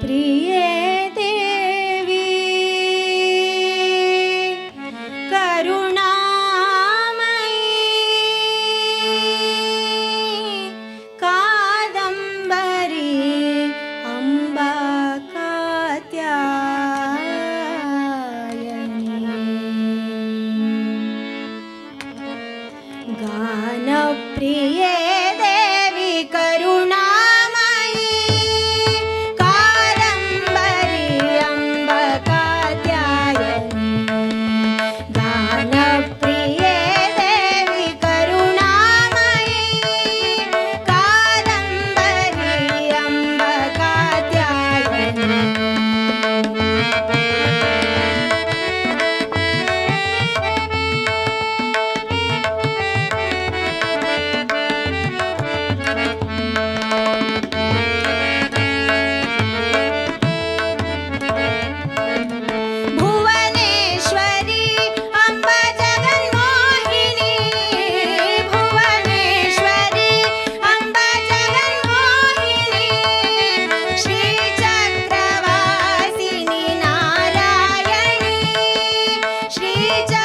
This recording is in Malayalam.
പ്രിയേ ദേവി കരുണാമയി കാദംബരി അംബ കാത്യായനി. ഗാനപ്രിയേ श्री